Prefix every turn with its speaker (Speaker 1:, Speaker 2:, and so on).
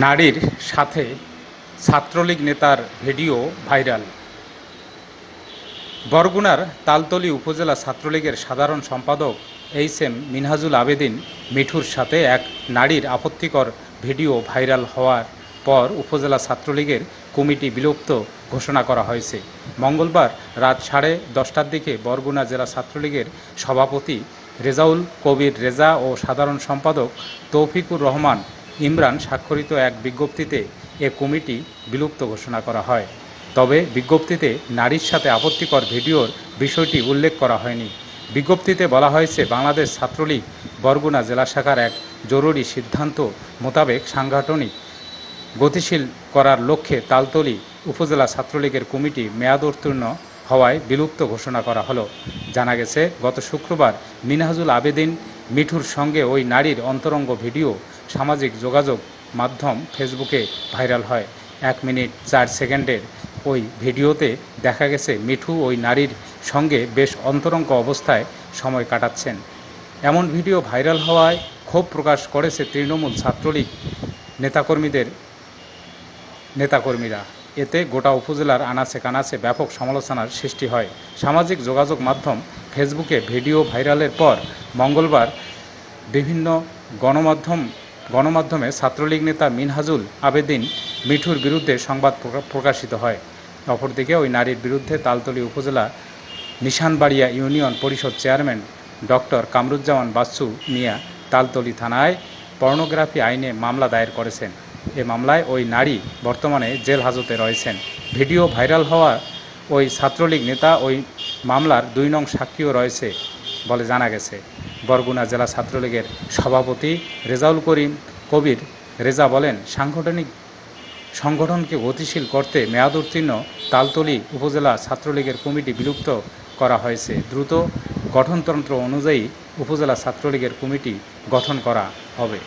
Speaker 1: নারীর সাথে ছাত্রলীগ নেতার ভিডিও ভাইরাল। বরগুনার তালতলী উপজেলা ছাত্রলীগের সাধারণ সম্পাদক এইচ এম মিনহাজুল আবেদিন মিঠুর সাথে এক নারীর আপত্তিকর ভিডিও ভাইরাল হওয়ার পর উপজেলা ছাত্রলীগের কমিটি বিলুপ্ত ঘোষণা করা হয়েছে। মঙ্গলবার রাত সাড়ে দশটার দিকে বরগুনা জেলা ছাত্রলীগের সভাপতি রেজাউল কবির রেজা ও সাধারণ সম্পাদক তৌফিকুর রহমান ইমরান স্বাক্ষরিত এক বিজ্ঞপ্তিতে এ কমিটি বিলুপ্ত ঘোষণা করা হয়। তবে বিজ্ঞপ্তিতে নারীর সাথে আপত্তিকর ভিডিওর বিষয়টি উল্লেখ করা হয়নি। বিজ্ঞপ্তিতে বলা হয়েছে, বাংলাদেশ ছাত্রলীগ বরগুনা জেলা শাখার এক জরুরি সিদ্ধান্ত মোতাবেক সাংগঠনিক গতিশীল করার লক্ষ্যে তালতলি উপজেলা ছাত্রলীগের কমিটি মেয়াদ উত্তীর্ণ হওয়ায় বিলুপ্ত ঘোষণা করা হলো। জানা গেছে, গত শুক্রবার মিনহাজুল আবেদিন মিঠুর সঙ্গে ওই নারীর অন্তরঙ্গ ভিডিও সামাজিক যোগাযোগ মাধ্যম ফেসবুকে ভাইরাল হয়। এক মিনিট চার সেকেন্ডের ওই ভিডিওতে দেখা গেছে মিঠু ওই নারীর সঙ্গে বেশ অন্তরঙ্গ অবস্থায় সময় কাটাচ্ছেন। এমন ভিডিও ভাইরাল হওয়ায় ক্ষোভ প্রকাশ করেছে তৃণমূল ছাত্রলীগ নেতাকর্মীদের নেতাকর্মীরা। এতে গোটা উপজেলার আনাচে কানাচে ব্যাপক সমালোচনার সৃষ্টি হয়। সামাজিক যোগাযোগ মাধ্যম ফেসবুকে ভিডিও ভাইরালের পর মঙ্গলবার বিভিন্ন গণমাধ্যম গণমাধ্যমে ছাত্রলীগ নেতা মিনহাজুল আবেদিন মিঠুর বিরুদ্ধে সংবাদ প্রকা- প্রকাশিত হয়। অপরদিকে ওই নারীর বিরুদ্ধে Taltali upazila Nishanbaria union parishad chairman doctor Kamruzzaman Bachchu Mia Taltali থানায় পর্নোগ্রাফি আইনে মামলা দায়ের করেছেন। এ মামলায় ওই নারী বর্তমানে জেল হাজতে রয়েছেন। ভিডিও ভাইরাল হওয়া ওই ছাত্রলীগ নেতা ওই মামলার দুই নং সাক্ষীও রয়েছে বলে জানা গেছে। বরগুনা জেলা ছাত্রলীগের সভাপতি রেজাউল করিম কবির রেজা বলেন, সাংগঠনিক সংগঠনকে গতিশীল করতে মেয়াদ উত্তীর্ণ তালতলি উপজেলা ছাত্রলীগের কমিটি বিলুপ্ত করা হয়েছে। দ্রুত গঠনতন্ত্র অনুযায়ী উপজেলা ছাত্রলীগের কমিটি গঠন করা হবে।